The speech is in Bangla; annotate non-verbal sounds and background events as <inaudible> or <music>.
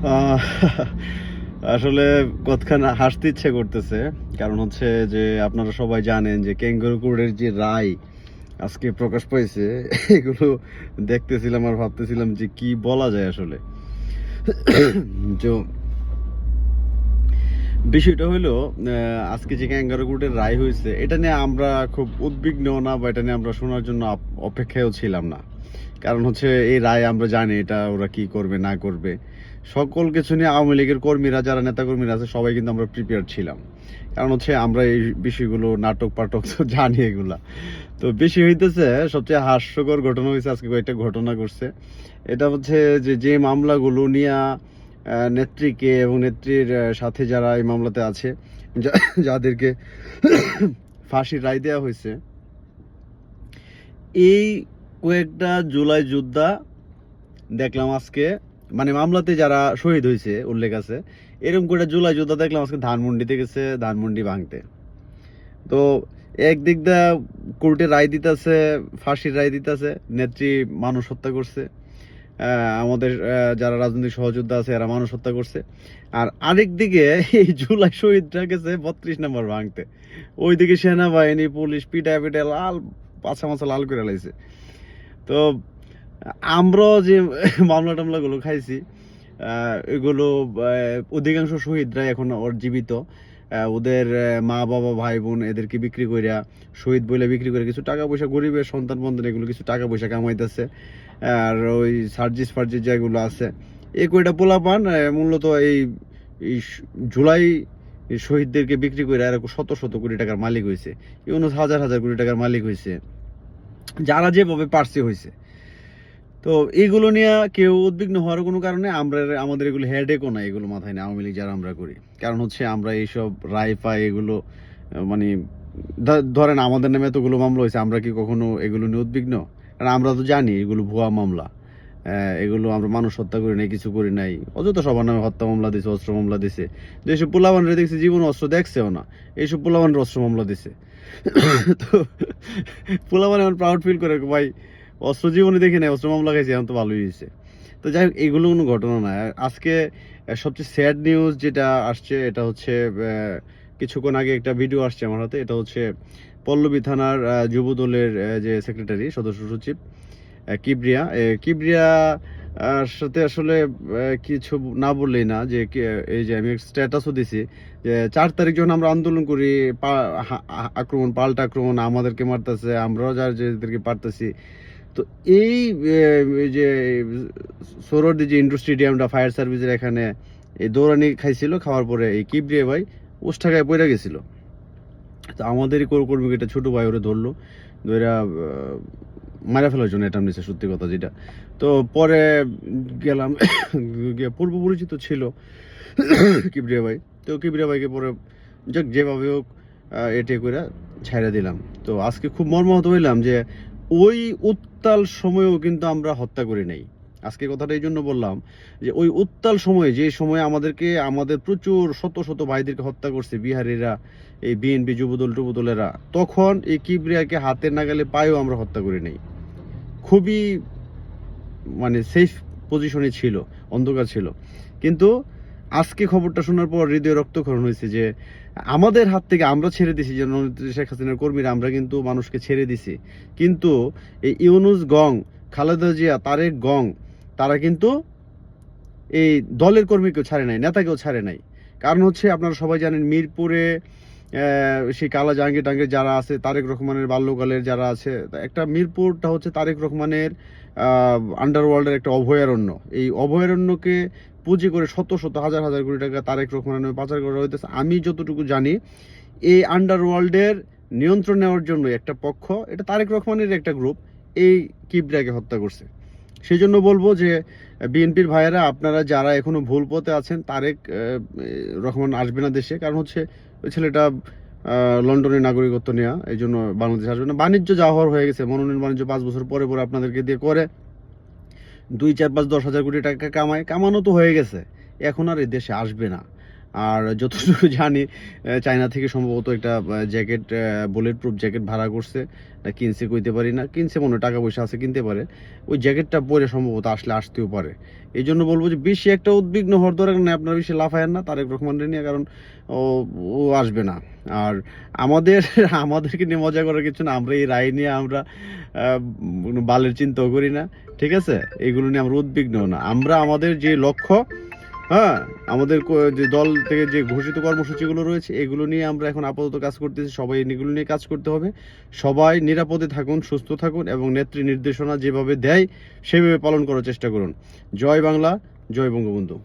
<laughs> আসলে কতখান হাসতে ইচ্ছে করতেছে। কারণ হচ্ছে যে আপনারা সবাই জানেন যে ক্যাঙ্গারু কোর্টের যে রায় আজকে প্রকাশ পাইছে, <laughs> এগুলো দেখতেছিলাম আর ভাবতেছিলাম যে কি বলা যায় আসলে। <coughs> বিষয়টা হলো আজকে যে ক্যাঙ্গারু কোর্টের রায় হয়েছে এটা নিয়ে আমরা খুব উদ্বিগ্ন না বা এটা নিয়ে আমরা শোনার জন্য অপেক্ষায়ও ছিলাম না। কারণ হচ্ছে এই রায় আমরা জানি এটা ওরা কি করবে, না করবে। সকল কিছু নিয়ে আওয়ামী লীগের কর্মীরা, যারা নেতা কর্মীরা আছে, সবাই কিন্তু আমরা প্রিপেয়ার ছিলাম। কারণ হচ্ছে আমরা এই বিষয়গুলো, নাটক পাটক তো জানি এগুলা। তো বেশি হইতেছে, সবচেয়ে হাস্যকর ঘটনা হয়েছে আজকে কয়েকটা ঘটনা ঘটছে। এটা হচ্ছে যে যে মামলাগুলো নিয়ে নেত্রীকে এবং নেত্রীর সাথে যারা এই মামলাতে আছে যাদেরকে ফাঁসির রায় দেওয়া হয়েছে, এই কয়েকটা জুলাই যোদ্ধা দেখলাম আজকে। মানে মামলাতে যারা শহীদ হয়েছে, উল্লেখ আছে, এরকম করে জুলাই যোদ্ধা দেখলাম আজকে ধানমন্ডিতে গেছে, ধানমন্ডি ভাঙতে। তো একদিক দা কোর্টে রায় দিতেছে, ফাঁসির রায় দিতেছে, নেত্রী মানুষ হত্যা করছে আমাদের যারা রাজনৈতিক সহযোদ্ধা আছে, এরা মানুষ হত্যা করছে। আর আরেক দিকে এই জুলাই শহীদরা গেছে বত্রিশ নম্বর ভাঙতে। ওইদিকে সেনাবাহিনী, পুলিশ, পিটায় পিটায় লাল, পাছা মাছা লাল করে লাইছে। তো আমরাও যে <laughs> মামলা টামলাগুলো খাইছি এগুলো অধিকাংশ শহীদরা এখন ওর জীবিত ওদের মা, বাবা, ভাই, বোন এদেরকে বিক্রি কইরা, শহীদ বলে বিক্রি করে কিছু টাকা পয়সা গরিবের সন্তান বন্ধন এগুলো কিছু টাকা পয়সা কামাইতেছে। আর ওই সার্জিস ফার্জিস যেগুলো আছে এই কয়টা পোলা পান মূলত এই এই জুলাই শহীদদেরকে বিক্রি করে আর শত শত কোটি টাকার মালিক হয়েছে ইউনুস হাজার হাজার কোটি টাকার মালিক হয়েছে যারা যেভাবে পারছে হয়েছে তো এগুলো নিয়ে কেউ উদ্বিগ্ন হওয়ার কোনো কারণে আমরা আমাদের এগুলো হেডেকও না এগুলো মাথায় না আওয়ামী লীগ যারা আমরা করি। কারণ হচ্ছে আমরা এইসব রায় পাই এগুলো মানে ধরেন আমাদের নামে এতগুলো মামলা হয়েছে, আমরা কি কখনো এগুলো নিয়ে উদ্বিগ্ন? কারণ আমরা তো জানি এগুলো ভুয়া মামলা। এগুলো আমরা মানুষ হত্যা করি নাই, কিছু করি নাই। অযথা সবার নামে হত্যা মামলা দিছে, অস্ত্র মামলা দিছে। যেসব পোলাবানরে দেখছে, জীবন অস্ত্র দেখছেও না। এইসব পোলাবানের অস্ত্র মামলা দিছে। <coughs> তো পোলাবান এখন প্রাউড ফিল করে, ভাই অস্ত্র জীবনে দেখি নাই, অস্ত্র মামলা খাইছি, এখন তো ভালোই হয়েছে। তো যাই হোক, এগুলো কোনো ঘটনা না। আজকে সবচেয়ে স্যাড নিউজ যেটা আসছে, এটা হচ্ছে কিছুক্ষণ আগে একটা ভিডিও আসছে আমার হাতে। এটা হচ্ছে পল্লবী থানার যুব দলের যে সেক্রেটারি সদস্য সচিব কিবরিয়া। কিবরিয়া সাথে আসলে কিছু না বললেই না যে এই যে আমি স্ট্যাটাসও দিছি যে, চার তারিখ যখন আমরা আন্দোলন করি আক্রমণ, পাল্টা আক্রমণ, আমাদেরকে মারতেছে, আমরাও যার যেদেরকে পারতেছি তো এই যে সৌরদি যে ইন্ডোর স্টেডিয়ামটা ফায়ার সার্ভিসের এখানে, এই দৌড়ানি খাইছিল, খাওয়ার পরে এই কিবরিয়া ভাই উষ্ঠাকায় পড়ে গেছিল। তো আমাদেরই কর- কর্মীকে একটা ছোট ভাই ওরে ধরলো ধরা মারা ফেলার জন্য এটা নিচ্ছে সত্যি কথা যেটা। তো পরে গেলাম, গিয়ে পূর্ব পরিচিত ছিল কিবরিয়া ভাই। তো কিবরিয়া ভাইকে পরে যাক, যেভাবে হোক এটে করে ছাইড়া দিলাম। তো আজকে খুব মর্মাহত হইলাম যে ওই উত্তাল সময়েও কিন্তু আমরা হত্যা করি নাই। আজকে কথাটা এই জন্য বললাম যে ওই উত্তাল সময়ে, যে সময়ে আমাদেরকে, আমাদের প্রচুর শত শত ভাইদেরকে হত্যা করছে বিহারিরা, এই বিএনপি যুবদল টুবদলেরা তখন এই কিবরিয়াকে হাতের নাগালে পায়েও আমরা হত্যা করি নাই। খুবই মানে সেফ পজিশনে ছিল, অন্ধকার ছিল। কিন্তু আজকে খবরটা শোনার পর হৃদয় রক্তক্ষরণ হয়েছে যে আমাদের হাত থেকে আমরা ছেড়ে দিছি যে শেখ হাসিনার কর্মীরা, আমরা কিন্তু মানুষকে ছেড়ে দিছি কিন্তু এই ইউনুস গং, খালেদা জিয়া, তারেক গং, তারা কিন্তু এই দলের কর্মীকেও ছাড়ে নাই, নেতাকেও ছাড়ে নাই। কারণ হচ্ছে আপনারা সবাই জানেন মিরপুরে সেই কালা জাহাঙ্গীর টাঙ্গের যারা আছে, তারেক রহমানের বাল্যকালের যারা আছে, একটা মিরপুরটা হচ্ছে তারেক রহমানের আন্ডারওয়ার্ল্ডের একটা অভয়ারণ্য। এই অভয়ারণ্যকে পুঁজি করে শত শত, হাজার হাজার কোটি টাকা তারেক রহমানের নামে পাচার করা হইতেছে। আমি যতটুকু জানি, এই আন্ডারওয়ার্ল্ডের নিয়ন্ত্রণ নেওয়ার জন্য একটা পক্ষ, এটা তারেক রহমানের একটা গ্রুপ এই কিবরিয়াকে হত্যা করছে। সেই জন্য বলব যে, বিএনপির ভাইয়েরা, আপনারা যারা এখনও ভুল পথে আছেন, তারেক রহমান আসবে না দেশে, কারণ হচ্ছে ওই ছেলেটা লন্ডনের নাগরিকত্ব নেওয়া এই জন্য বাংলাদেশ আসবে না। বাণিজ্য যা হওয়ার হয়ে গেছে, মনোনয়ন বাণিজ্য পাঁচ বছর পরে পরে আপনাদেরকে দিয়ে করে। দুই চার পাঁচ দশ হাজার কোটি টাকা কামায়, কামানো তো হয়ে গেছে। এখন আর এই দেশে আসবে না। আর যতটুকু জানি চায়না থেকে সম্ভবত একটা জ্যাকেট বুলেট প্রুফ জ্যাকেট ভাড়া করছে। না, কিনছে কইতে পারি না। কিনছে মনে টাকা পয়সা আছে, কিনতে পারে। ওই জ্যাকেটটা পরে সম্ভবত আসলে আসতেও পারে। এই জন্য বলব যে, বেশি একটা উদ্বিগ্ন হওয়ার দরকার নেই। আপনারা বেশি লাফায়েন না, তারেক রহমানের নিয়ে, কারণ ও ও আসবে না। আর আমাদের, আমাদেরকে নিয়ে মজা করার কিছু না। আমরা এই রায় নিয়ে আমরা বালের চিন্তাও করি না। ঠিক আছে? এগুলো নিয়ে আমরা উদ্বিগ্ন না। আমরা আমাদের যে লক্ষ্য হ্যাঁ আমাদের যে দল থেকে যে ঘোষিত কর্মসূচিগুলো রয়েছে, এগুলো নিয়ে আমরা এখন আপাতত কাজ করতেছি। সবাই এগুলো নিয়ে কাজ করতে হবে। সবাই নিরাপদে থাকুন, সুস্থ থাকুন এবং নেত্রী নির্দেশনা যেভাবে দেয়, সেভাবে পালন করার চেষ্টা করুন। জয় বাংলা, জয় বঙ্গবন্ধু।